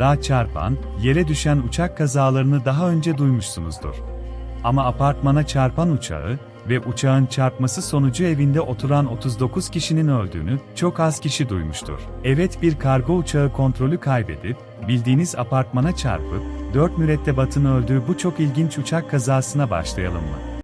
Dağ çarpan, yere düşen uçak kazalarını daha önce duymuşsunuzdur. Ama apartmana çarpan uçağı ve uçağın çarpması sonucu evinde oturan 39 kişinin öldüğünü çok az kişi duymuştur. Evet bir kargo uçağı kontrolü kaybedip, bildiğiniz apartmana çarpıp, 4 mürettebatın öldüğü bu çok ilginç uçak kazasına başlayalım mı?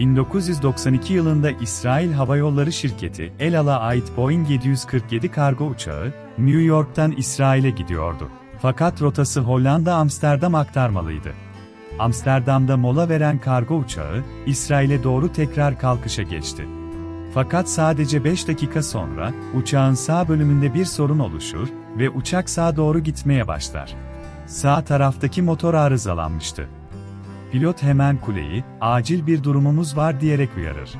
...1992 yılında İsrail Hava Yolları Şirketi, El Al'a ait Boeing 747 kargo uçağı, New York'tan İsrail'e gidiyordu. Fakat rotası Hollanda-Amsterdam aktarmalıydı. Amsterdam'da mola veren kargo uçağı, İsrail'e doğru tekrar kalkışa geçti. Fakat sadece 5 dakika sonra, uçağın sağ bölümünde bir sorun oluşur ve uçak sağa doğru gitmeye başlar. Sağ taraftaki motor arızalanmıştı. Pilot hemen kuleyi, acil bir durumumuz var diyerek uyarır.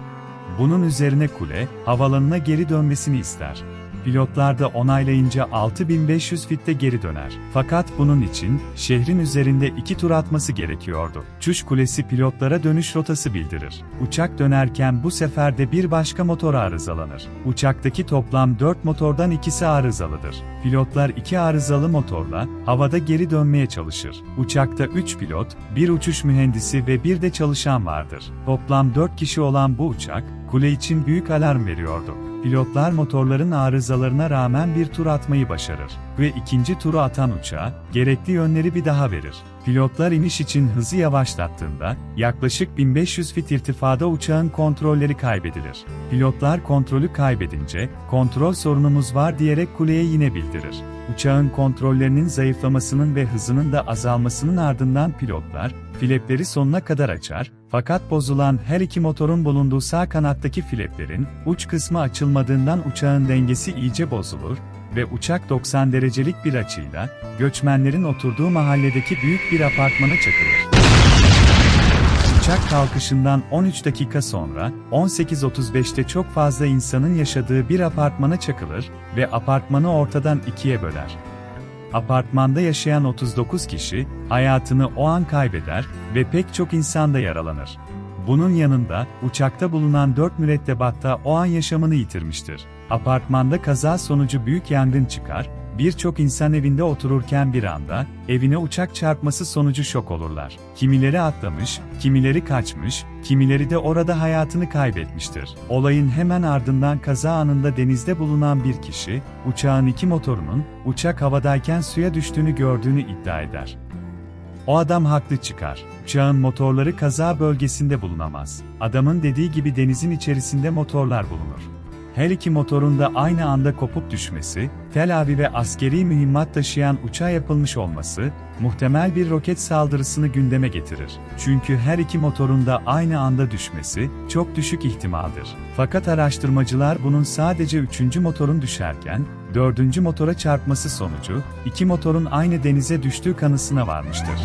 Bunun üzerine kule, havalanına geri dönmesini ister. Pilotlar da onaylayınca 6500 fitte geri döner. Fakat bunun için, şehrin üzerinde iki tur atması gerekiyordu. Çuş Kulesi pilotlara dönüş rotası bildirir. Uçak dönerken bu sefer de bir başka motor arızalanır. Uçaktaki toplam 4 motordan ikisi arızalıdır. Pilotlar iki arızalı motorla, havada geri dönmeye çalışır. Uçakta 3 pilot, bir uçuş mühendisi ve bir de çalışan vardır. Toplam 4 kişi olan bu uçak, kule için büyük alarm veriyordu. Pilotlar motorların arızalarına rağmen bir tur atmayı başarır ve ikinci turu atan uçağa gerekli yönleri bir daha verir. Pilotlar iniş için hızı yavaşlattığında yaklaşık 1500 fit irtifada uçağın kontrolleri kaybedilir. Pilotlar kontrolü kaybedince kontrol sorunumuz var diyerek kuleye yine bildirir. Uçağın kontrollerinin zayıflamasının ve hızının da azalmasının ardından pilotlar Flepleri sonuna kadar açar, fakat bozulan her iki motorun bulunduğu sağ kanattaki fleplerin uç kısmı açılmadığından uçağın dengesi iyice bozulur ve uçak 90 derecelik bir açıyla göçmenlerin oturduğu mahalledeki büyük bir apartmana çakılır. Uçak kalkışından 13 dakika sonra 18.35'te çok fazla insanın yaşadığı bir apartmana çakılır ve apartmanı ortadan ikiye böler. Apartmanda yaşayan 39 kişi hayatını o an kaybeder ve pek çok insan da yaralanır. Bunun yanında uçakta bulunan 4 mürettebat da o an yaşamını yitirmiştir. Apartmanda kaza sonucu büyük yangın çıkar, birçok insan evinde otururken bir anda evine uçak çarpması sonucu şok olurlar. Kimileri atlamış, kimileri kaçmış, kimileri de orada hayatını kaybetmiştir. Olayın hemen ardından kaza anında denizde bulunan bir kişi, uçağın iki motorunun uçak havadayken suya düştüğünü gördüğünü iddia eder. O adam haklı çıkar. Uçağın motorları kaza bölgesinde bulunamaz. Adamın dediği gibi denizin içerisinde motorlar bulunur. Her iki motorun da aynı anda kopup düşmesi, Tel Aviv'e askeri mühimmat taşıyan uçağa yapılmış olması, muhtemel bir roket saldırısını gündeme getirir. Çünkü her iki motorun da aynı anda düşmesi, çok düşük ihtimaldir. Fakat araştırmacılar bunun sadece üçüncü motorun düşerken, dördüncü motora çarpması sonucu, iki motorun aynı denize düştüğü kanısına varmıştır.